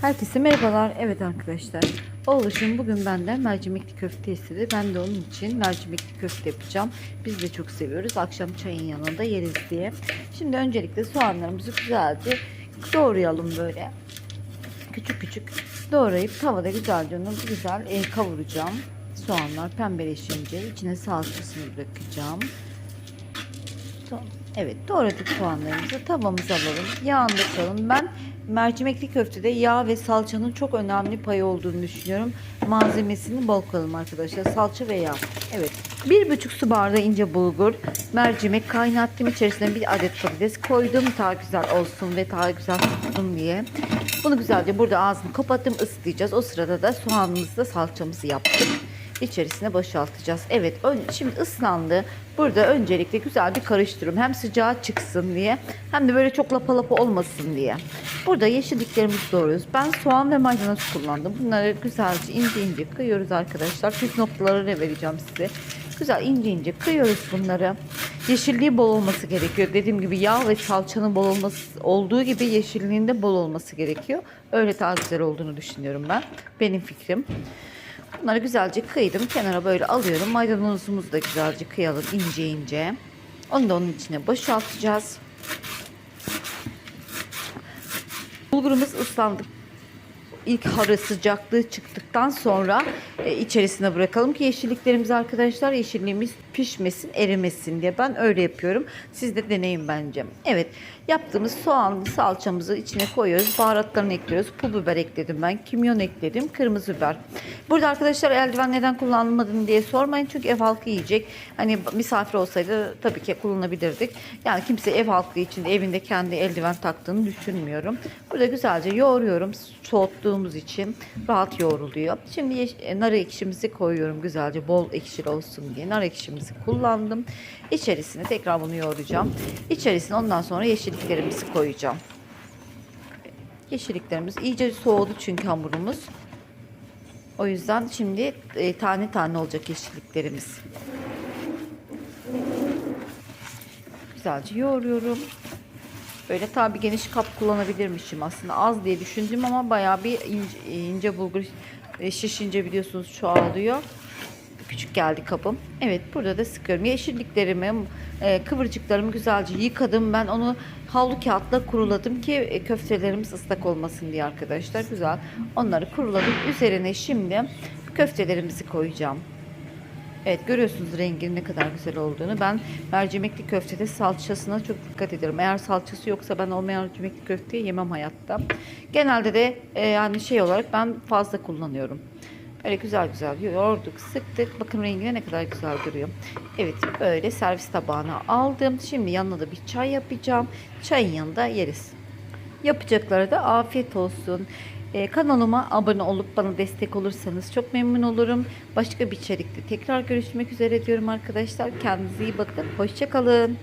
Herkese merhabalar. Evet arkadaşlar. Oğluşum bugün benden mercimekli köfte istedi. Ben de onun için mercimekli köfte yapacağım. Biz de çok seviyoruz. Akşam çayın yanında yeriz diye. Şimdi öncelikle soğanlarımızı güzelce doğrayalım böyle. Küçük küçük doğrayıp tavada güzelce onu güzel e, kavuracağım. Soğanlar pembeleşince içine salçasını bırakacağım. Tamam. Evet doğradık soğanlarımızı tavamıza alalım. Yağını da koyalım. Ben mercimekli köftede yağ ve salçanın çok önemli payı olduğunu düşünüyorum. Malzemesini bol koyalım arkadaşlar. Salça ve yağ. Evet. Bir buçuk su bardağı ince bulgur. Mercimek kaynattım. içerisine bir adet patates koydum. Daha güzel olsun ve daha güzel tutsun diye. Bunu güzelce burada ağzını kapattım ısıtacağız. O sırada da soğanımızla salçamızı yaptık içerisine boşaltacağız. Evet şimdi ıslandı. Burada öncelikle güzel bir karıştırıyorum. Hem sıcağı çıksın diye hem de böyle çok lapa lapa olmasın diye. Burada yeşilliklerimizi doğruyoruz. Ben soğan ve maydanoz kullandım. Bunları güzelce ince ince kıyıyoruz arkadaşlar. Püf noktaları da vereceğim size. Güzel ince ince kıyıyoruz bunları. Yeşilliği bol olması gerekiyor. Dediğim gibi yağ ve salçanın bol olması olduğu gibi yeşilliğin de bol olması gerekiyor. Öyle daha güzel olduğunu düşünüyorum ben. Benim fikrim. Bunları güzelce kıydım. Kenara böyle alıyorum. Maydanozumuzu da güzelce kıyalım ince ince. Onu da onun içine boşaltacağız. Bulgurumuz ıslandı. İlk harı sıcaklığı çıktıktan sonra e, içerisine bırakalım ki yeşilliklerimiz arkadaşlar yeşilliğimiz pişmesin erimesin diye ben öyle yapıyorum. Siz de deneyin bence. Evet yaptığımız soğan salçamızı içine koyuyoruz. Baharatlarını ekliyoruz. Pul biber ekledim ben. Kimyon ekledim. Kırmızı biber. Burada arkadaşlar eldiven neden kullanılmadığını diye sormayın. Çünkü ev halkı yiyecek. Hani misafir olsaydı tabii ki kullanabilirdik. Yani kimse ev halkı için evinde kendi eldiven taktığını düşünmüyorum. Burada güzelce yoğuruyorum. Soğuttuğumuz için rahat yoğruluyor. Şimdi yeş- e, nar ekşimizi koyuyorum güzelce bol ekşili olsun diye. Nar ekşimizi kullandım. İçerisine tekrar bunu yoğuracağım. İçerisine ondan sonra yeşilliklerimizi koyacağım. Yeşilliklerimiz iyice soğudu çünkü hamurumuz. O yüzden şimdi e, tane tane olacak yeşilliklerimiz. Güzelce yoğuruyorum. Böyle tabi geniş kap kullanabilirmişim aslında. Az diye düşündüm ama bayağı bir ince, ince bulgur e, şişince biliyorsunuz çoğalıyor. Küçük geldi kabım. Evet burada da sıkıyorum. Yeşilliklerimi, e, kıvırcıklarımı güzelce yıkadım. Ben onu havlu kağıtla kuruladım ki e, köftelerimiz ıslak olmasın diye arkadaşlar. Güzel. Onları kuruladım. Üzerine şimdi köftelerimizi koyacağım. Evet görüyorsunuz renginin ne kadar güzel olduğunu. Ben mercimekli köftede salçasına çok dikkat ederim. Eğer salçası yoksa ben o mercimekli köfteyi yemem hayatta. Genelde de e, yani şey olarak ben fazla kullanıyorum. Böyle güzel güzel yoğurduk, sıktık. Bakın rengi ne kadar güzel duruyor. Evet böyle servis tabağına aldım. Şimdi yanına da bir çay yapacağım. Çayın yanında yeriz. Yapacaklara da afiyet olsun. Ee, kanalıma abone olup bana destek olursanız çok memnun olurum. Başka bir içerikte tekrar görüşmek üzere diyorum arkadaşlar. Kendinize iyi bakın. Hoşçakalın.